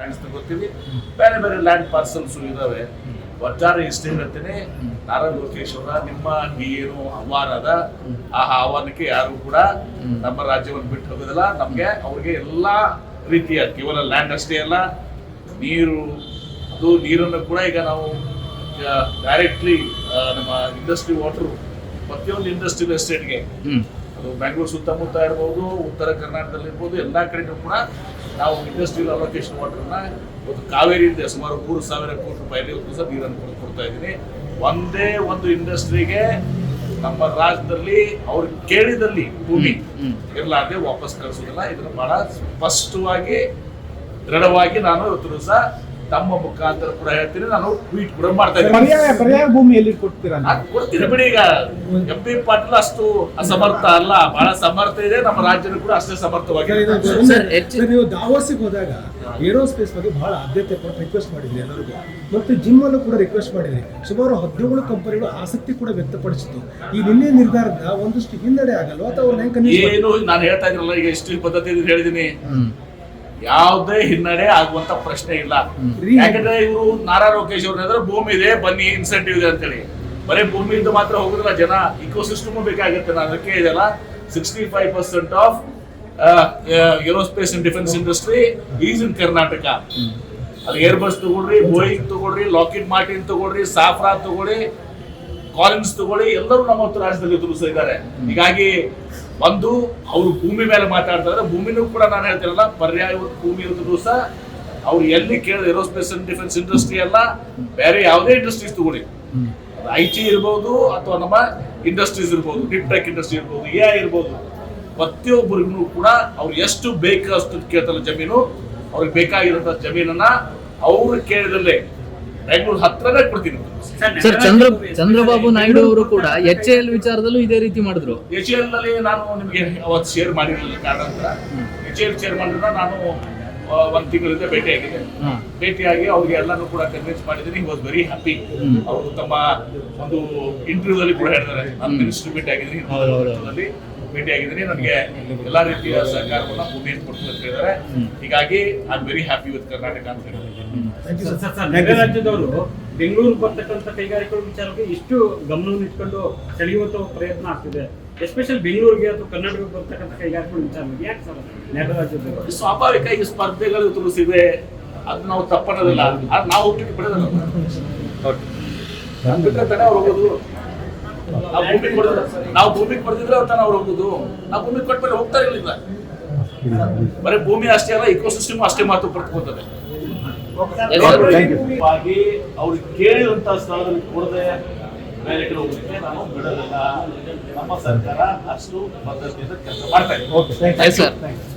Lands ತಗೋತೀವಿ ಬೇರೆ ಬೇರೆ ಲ್ಯಾಂಡ್ ಪಾರ್ಸಲ್ಸ್ ಇದಾವೆ. ಒಟ್ಟಾರೆ ಇಷ್ಟೇ ಹೇಳ್ತೇನೆ ನಾರಾ ಲೋಕೇಶ್ವರ ನಿಮ್ಮ ಏನು ಆಹ್ವಾನ ಅದ ಆ ಆಹ್ವಾನಕ್ಕೆ ಯಾರು ಕೂಡ ನಮ್ಮ ರಾಜ್ಯವನ್ನು ಬಿಟ್ಟು ಹೋಗೋದಿಲ್ಲ. ನಮಗೆ ಅವ್ರಿಗೆ ಎಲ್ಲಾ ರೀತಿಯ ಕೇವಲ ಲ್ಯಾಂಡ್ ಅಷ್ಟೇ ಅಲ್ಲ, ನೀರು, ಅದು ನೀರನ್ನು ಕೂಡ ಈಗ ನಾವು ಡೈರೆಕ್ಟ್ಲಿ ನಮ್ಮ ಇಂಡಸ್ಟ್ರಿ ವಾಟರ್ ಪ್ರತಿಯೊಂದು ಇಂಡಸ್ಟ್ರಿಯಲ್ ಎಸ್ಟೇಟ್ಗೆ ಹ್ಮ್ ಬ್ಯಾಂಗ್ಳೂರ್ ಸುತ್ತಮುತ್ತ ಇರ್ಬೋದು ಉತ್ತರ ಕರ್ನಾಟಕದಲ್ಲಿ ಇರ್ಬೋದು ಎಲ್ಲ ಕಡೆಯೂ ಕೂಡ ನಾವು ಇಂಡಸ್ಟ್ರಿಯಲ್ ಅಲೋಕೇಶನ್ ವಾಟರ್ನ ಒಂದು ಕಾವೇರಿಯಿಂದ ಸುಮಾರು ಮೂರು ಸಾವಿರ ಕೋಟಿ ರೂಪಾಯಿ ಸಹ ನೀರನ್ನು ಕೊಡ್- ಕೊಡ್ತಾ ಇದ್ದೀನಿ. ಒಂದೇ ಒಂದು ಇಂಡಸ್ಟ್ರಿಗೆ ನಮ್ಮ ರಾಜ್ಯದಲ್ಲಿ ಅವ್ರು ಕೇಳಿದಲ್ಲಿ ಭೂಮಿ ಎಲ್ಲ ಇರಲಾರ್ದೆ ವಾಪಸ್ ಕಳಿಸೋದಿಲ್ಲ. ಇದನ್ನು ಬಹಳ ಸ್ಪಷ್ಟವಾಗಿ ದೃಢವಾಗಿ ನಾನು ಇವತ್ತು ದಿವಸ ತಮ್ಮ ಮುಖಾಂತರ ಕೂಡ ಹೇಳ್ತೀನಿ. ನಾನು ಟ್ವೀಟ್ ಕೂಡ ಮಾಡ್ತಾ ಇದ್ದೀನಿ. ಕೊಡ್ತೀರಾ? ನಾನ್ ಕೊಡ್ತೀನಿ ಬಿಡಿ ಈಗ. ಎಂ ಪಿ ಪಾಟೀಲ್ ಅಷ್ಟು ಅಸಮರ್ಥ ಅಲ್ಲ. ಬಹಳ ಸಮರ್ಥ ಇದೆ. ನಮ್ಮ ರಾಜ್ಯನೂ ಕೂಡ ಅಷ್ಟೇ ಸಮರ್ಥವಾಗಿದೆ ನೀವು ದಾವೋಸಿಗೆ ಹೋದಾಗ ಏರೋಸ್ಪೇಸ್ ಬಗ್ಗೆ ಬಹಳ ಆದ್ಯತೆ ಕೊಟ್ಟು ರಿಕ್ವೆಸ್ಟ್ ಮಾಡಿದ್ರಿ ಎಲ್ಲರಿಗೂ. ಮತ್ತು ಜಿಮ್ ಅನ್ನು ಕೂಡ ರಿಕ್ವೆಸ್ಟ್ ಮಾಡಿದ್ರಿ. ಸುಮಾರು ಹದಿನೇಳು ಕಂಪನಿಗಳು ಆಸಕ್ತಿ ಕೂಡ ವ್ಯಕ್ತಪಡಿಸಿತು ಈ ನಿನ್ನೆ ನಿರ್ಧಾರದ ಒಂದಷ್ಟು ಹಿನ್ನಡೆ ಆಗಲ್ವಾ? ಅಥವಾ ಏನು ನಾನು ಹೇಳ್ತಾ ಇದ್ರಲ್ಲ ಈಗ ಎಷ್ಟು ಪದ್ಧತಿ ಹೇಳಿದೀನಿ. ಯಾವುದೇ ಹಿನ್ನಡೆ ಆಗುವಂತ ಪ್ರಶ್ನೆ ಇಲ್ಲ. ಯಾಕಂದ್ರೆ ಇವರು ನಾರಾ ಲೋಕೇಶ್ ಅವ್ರ ಹೇಳಿದ್ರೆ ಭೂಮಿ ಇದೆ ಬನ್ನಿ ಇನ್ಸೆಂಟಿವ್ ಇದೆ ಅಂತೇಳಿ. ಬರೀ ಭೂಮಿ ಇಂದ ಮಾತ್ರ ಹೋಗುದಿಲ್ಲ ಜನ ಇಕೋಸಿಸ್ಟಮ್ ಬೇಕಾಗುತ್ತೆ ನಾನು ಅದಕ್ಕೆ ಇದೆಲ್ಲ sixty five percent of aerospace and defence industry is in Karnataka ಅದು ಏರ್ ಬಸ್ ತಗೊಳ್ರಿ ಬೋಯಿಂಗ್ ತಗೊಳ್ರಿ ಲಾಕಿಡ್ ಮಾರ್ಟಿನ್ ತಗೊಳ್ರಿ ಸಾಫ್ರಾ ತಗೊಳ್ಳಿ ಕಾಲಿನ್ಸ್ ತಗೊಳ್ಳಿ ಎಲ್ಲರೂ ನಮ್ಮ ಉತ್ತರ ರಾಜ್ಯದಲ್ಲಿ ತುರುಸ್ತಾ ಇದ್ದಾರೆ. ಹೀಗಾಗಿ ಒಂದು ಅವರು ಭೂಮಿ ಮೇಲೆ ಮಾತಾಡ್ತಾರೆ ಭೂಮಿನೂ ಕೂಡ ನಾನು ಹೇಳ್ತಿರಲ್ಲ ಪರ್ಯಾಯ ಭೂಮಿ ಇರೋದು ಸಹ ಅವ್ರು ಎಲ್ಲಿ ಕೇಳಿದ್ರು ಏರೋಸ್ಪೇಸ್ ಅಂಡ್ ಡಿಫೆನ್ಸ್ ಇಂಡಸ್ಟ್ರಿ ಅಲ್ಲ ಬೇರೆ ಯಾವುದೇ ಇಂಡಸ್ಟ್ರೀಸ್ ತಗೊಳ್ಳಿ. ಐ ಟಿ ಇರ್ಬೋದು ಅಥವಾ ನಮ್ಮ ಇಂಡಸ್ಟ್ರೀಸ್ ಇರ್ಬೋದು ಡಿಪ್ಟೆಕ್ ಇಂಡಸ್ಟ್ರಿ ಇರ್ಬೋದು ಎ ಇರ್ಬೋದು. ಪ್ರತಿಯೊಬ್ಬರಿಗೂ ಕೂಡ ಅವ್ರು ಎಷ್ಟು ಬೇಕು ಅಷ್ಟು ಕೇಳ್ತಾರೆ ಜಮೀನು. ಅವ್ರಿಗೆ ಬೇಕಾಗಿರೋಂಥ ಜಮೀನನ್ನ ಅವ್ರು ಕೇಳಿದಲ್ಲೇ ಬೆಂಗಳೂರು ಹತ್ರನೇ ಕೊಡ್ತೀನಿ. ಸರ್ ಚಂದ್ರ ಚಂದ್ರಬಾಬು ನಾಯ್ಡು ಅವರು ಕೂಡ ಎಚ್ ಎಲ್ ವಿಚಾರದಲ್ಲೂ ಇದೇ ರೀತಿ ಮಾಡಿದ್ರು. ಎಚ್ ಎಲ್ನಲ್ಲಿ ನಾನು ನಿಮಗೆ ಅವತ್ತು ಶೇರ್ ಮಾಡಿರಲಿಲ್ಲ ಕಾರಣಾಂತರ. ಎಚ್ ಎಲ್ ಶೇರ್ ಮಾಡಿದ್ರ ನಾನು ಒಂದ್ ತಿಂಗಳಿಂದ ಭೇಟಿ ಆಗಿದೆ ಭೇಟಿ ಭೇಟಿಯಾಗಿ ಅವ್ರಿಗೆ ಎಲ್ಲಾನು ಕೂಡ ಕನ್ವಿನ್ಸ್ ಮಾಡಿದ್ದೀನಿ. Was very happy. ಅವರು ತಮ್ಮ ಒಂದು ಇಂಟರ್ವ್ಯೂ ಅಲ್ಲಿ ಕೂಡ ಹೇಳ್ತಾರೆ ನಾನು ಮಿನಿಸ್ಟರ್ ಭೇಟಿ ಆಗಿದ್ದೀನಿ. ಭೇಟಿ ಆಗಿದ್ದೀನಿ. ನನಗೆ ಎಲ್ಲಾ ರೀತಿಯ ಸಹಕಾರವನ್ನು ಭೂಮಿ ಕೊಡ್ತೀನಿ ಅಂತ ಹೇಳಿದ್ದಾರೆ. ಹೀಗಾಗಿ I am very happy with Karnataka ಅಂತ ಹೇಳಿದ್ದಾರೆ. ರಾಜ್ಯದವರು ಬೆಂಗಳೂರು ಬರ್ತಕ್ಕಂಥ ಕೈಗಾರಿಕೆಗಳ ವಿಚಾರಕ್ಕೆ ಇಷ್ಟು ಗಮನವನ್ನು ಇಟ್ಕೊಂಡು ಸೆಳೆಯುವಂತ ಪ್ರಯತ್ನ ಆಗ್ತಿದೆ. ಎಸ್ಪೆಷಲ್ ಬೆಂಗಳೂರಿಗೆ ಅಥವಾ ಕರ್ನಾಟಕಕ್ಕೆ ಬರ್ತಕ್ಕಂಥ ಕೈಗಾರಿಕೆಗಳ ವಿಚಾರಕ್ಕೆ ಯಾಕೆ ಸರ್ ನಗರ ರಾಜ್ಯದವರು. ಸ್ವಾಭಾವಿಕ ಈ ಸ್ಪರ್ಧೆಗಳು ತುಳಿಸಿವೆ ಅದು ನಾವು ತಪ್ಪನ್ನೋದಿಲ್ಲ. ಅದು ನಾವು ಹುಟ್ಟಿಗೆ ಬಿಡೋದಲ್ಲ ಅವ್ರು ಹೋಗೋದು. ನಾವು ಭೂಮಿ ಕೊಡಿದ್ರೆ ನಾವು ಭೂಮಿ ಕೊಡ್ತಿದ್ರೆ ಅವ್ರು ತಾನ ಅವ್ರು ಹೋಗುದು. ನಾವು ಭೂಮಿ ಕೊಟ್ಮೇಲೆ ಹೋಗ್ತಾ ಇರಲಿಲ್ಲ. ಬರೀ ಭೂಮಿ ಅಷ್ಟೇ ಅಲ್ಲ ಇಕೋಸಿಸ್ಟಮ್ ಅಷ್ಟೇ ಮಾತು ಪಡ್ಕೋತದೆ ಅವ್ರು ಕೇಳಿದಂತ ಸ್ಥಳದಲ್ಲಿ ಕೊಡದೆ ಬೇರೆ ಕಡೆ ಹೋಗ್ಲಿಕ್ಕೆ ನಾವು ಬಿಡೋದಿಲ್ಲ ನಮ್ಮ ಸರ್ಕಾರ ಅಷ್ಟು ಪದ್ಧತಿಯಿಂದ ಕೆಲಸ ಮಾಡ್ತಾ ಇದೆ.